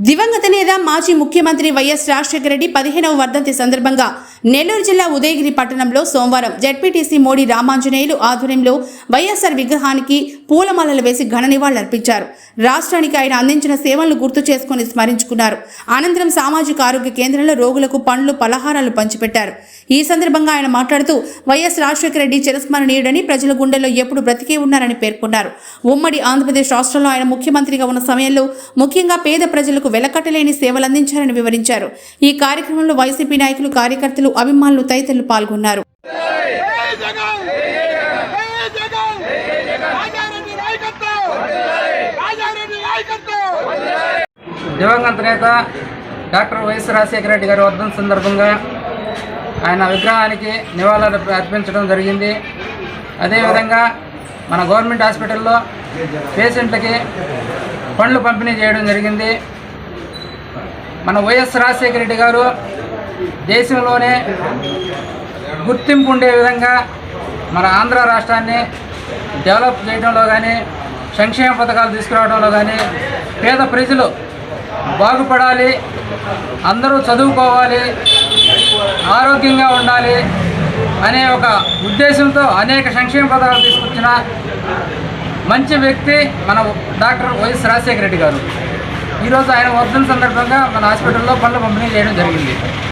దివంగత నేత మాజీ ముఖ్యమంత్రి వైఎస్ రాజశేఖర రెడ్డి పదిహేనవ వర్ధంతి సందర్భంగా నెల్లూరు జిల్లా ఉదయగిరి పట్టణంలో సోమవారం జడ్పీటీసీ మోడీ రామాంజనేయులు ఆధ్వర్యంలో వైఎస్ఆర్ విగ్రహానికి పూలమాలలు వేసి ఘన నివాళులర్పించారు రాష్ట్రానికి ఆయన అందించిన సేవలను గుర్తు చేసుకుని స్మరించుకున్నారు. అనంతరం సామాజిక ఆరోగ్య కేంద్రంలో రోగులకు పండ్లు పలహారాలు పంచిపెట్టారు. ఈ సందర్భంగా ఆయన మాట్లాడుతూ వైఎస్ రాజశేఖర రెడ్డి చిరస్మరణీయుడని ప్రజల గుండెల్లో ఎప్పుడు బ్రతికే ఉన్నారని పేర్కొన్నారు. ఉమ్మడి ఆంధ్రప్రదేశ్ రాష్ట్రంలో ఆయన ముఖ్యమంత్రిగా ఉన్న సమయంలో ముఖ్యంగా పేద ప్రజలకు వెలకట్టలేని సేవలు అందించారని వివరించారు. ఈ కార్యక్రమంలో వైసీపీ నాయకులు కార్యకర్తలు అభిమానులు తదితరులు పాల్గొన్నారు. దివంగత నేత డాక్టర్ వైఎస్ రాజశేఖర రెడ్డి గారి వర్ధన సందర్భంగా ఆయన విగ్రహానికి నివాళులు అర్పించడం జరిగింది. అదేవిధంగా మన గవర్నమెంట్ హాస్పిటల్లో పేషెంట్లకి పండ్లు పంపిణీ చేయడం జరిగింది. మన వైఎస్ రాజశేఖర రెడ్డి గారు దేశంలోనే గుర్తింపు ఉండే విధంగా మన ఆంధ్ర రాష్ట్రాన్ని డెవలప్ చేయడంలో కానీ సంక్షేమ పథకాలు తీసుకురావడంలో కానీ పేద ప్రజలు బాగుపడాలి అందరూ చదువుకోవాలి ఆరోగ్యంగా ఉండాలి అనే ఒక ఉద్దేశంతో అనేక సంక్షేమ పథకాలు తీసుకొచ్చిన మంచి వ్యక్తి మన డాక్టర్ వైఎస్ రాజశేఖర రెడ్డి గారు. ఈరోజు ఆయన వర్ధన సందర్భంగా మన హాస్పిటల్లో పనులు పంపిణీ చేయడం జరిగింది.